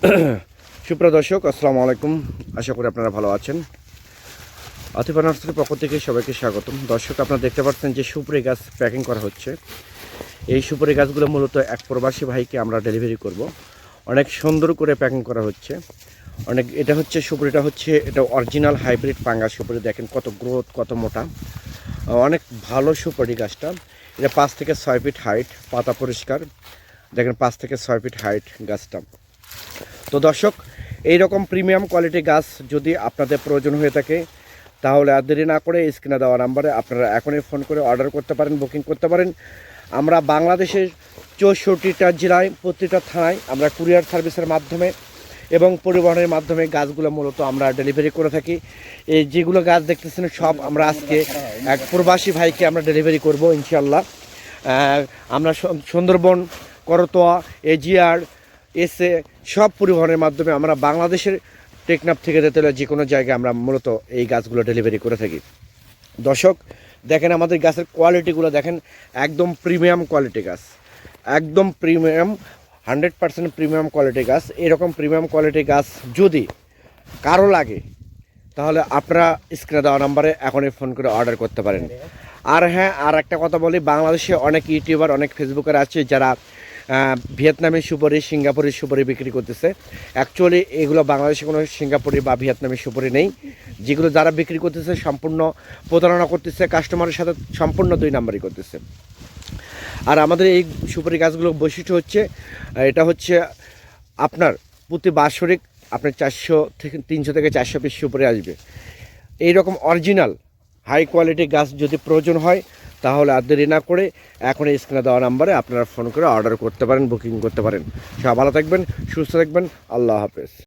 সুপ্রিয় দর্শক, আসসালামু আলাইকুম। আশা করি আপনারা ভালো আছেন। আতিফা নার্সারির পক্ষ থেকে সবাইকে স্বাগতম। দর্শক, আপনারা দেখতে পাচ্ছেন যে সুপুরি গাছ প্যাকিং করা হচ্ছে। এই সুপুরি গাছগুলো মূলত এক প্রবাসী ভাইকে আমরা ডেলিভারি করব। অনেক সুন্দর করে প্যাকিং করা হচ্ছে। অনেক, এটা হচ্ছে, সুপুরিটা হচ্ছে, এটা অরিজিনাল হাইব্রিড পাঙ্গা সুপুরি। দেখেন কত গ্রোথ কত মোটা। অনেক ভালো সুপারি গাছটা। এটা পাঁচ থেকে ছয় ফিট হাইট পাতা পরিষ্কার। দেখেন পাঁচ থেকে ছয় ফিট হাইট গাছটা। তো দর্শক এই রকম প্রিমিয়াম কোয়ালিটি গাছ যদি আপনাদের প্রয়োজন হয়ে থাকে, তাহলে আর দেরি না করে স্ক্রিনে দেওয়া নাম্বারে আপনারা এখনই ফোন করে অর্ডার করতে পারেন বুকিং করতে পারেন। আমরা বাংলাদেশের চৌষট্টিটা জেলায়, প্রতিটা থানায় আমরা কুরিয়ার সার্ভিসের মাধ্যমে এবং পরিবহনের মাধ্যমে গাছগুলো মূলত আমরা ডেলিভারি করে থাকি। এই যেগুলো গাছ দেখতেছেন, সব আমরা আজকে এক প্রবাসী ভাইকে আমরা ডেলিভারি করব ইনশাল্লাহ আমরা সুন্দরবন, করতোয়া, এজিআর এসে সব পরিবহনের মাধ্যমে আমরা বাংলাদেশের টেকনাফ থেকে তেতুলিয়া যে কোনো জায়গায় আমরা মূলত এই গাছগুলো ডেলিভারি করে থাকি। দর্শক, দেখেন আমাদের গাছের কোয়ালিটিগুলো দেখেন একদম প্রিমিয়াম কোয়ালিটি গাছ। একদম premium hundred percent premium quality গাছ। এরকম প্রিমিয়াম কোয়ালিটি গাছ যদি কারও লাগে, তাহলে আপনারা স্ক্রিনে দেওয়া নাম্বারে এখনই ফোন করে অর্ডার করতে পারেন। আর হ্যাঁ আর একটা কথা বলি, বাংলাদেশে অনেক ইউটিউবার অনেক ফেসবুকার আছে যারা আহ, ভিয়েতনামি সুপারি সিঙ্গাপুরের সুপারি বিক্রি করতেছে। অ্যাকচুয়ালি এগুলো বাংলাদেশে কোনো সিঙ্গাপুরি বা ভিয়েতনামি সুপারি নেই। যেগুলো যারা বিক্রি করতেছে সম্পূর্ণ প্রতারণা করতেছে কাস্টমারের সাথে সম্পূর্ণ দুই নাম্বারই করতেছে। আর আমাদের এই সুপারি গাছগুলোর বৈশিষ্ট্য হচ্ছে এটা হচ্ছে আপনার প্রতি বাৎসরিক আপনার চারশো থেকে তিনশো থেকে চারশো পিস সুপারি আসবে। এই রকম অরিজিনাল হাই কোয়ালিটি গাছ যদি প্রয়োজন হয় তাহলে আর দেরি না করে এখন এই স্ক্রিনে দেওয়া নাম্বারে আপনারা ফোন করে অর্ডার করতে পারেন, বুকিং করতে পারেন। সব ভালো থাকবেন, সুস্থ থাকবেন, আল্লাহ হাফেজ।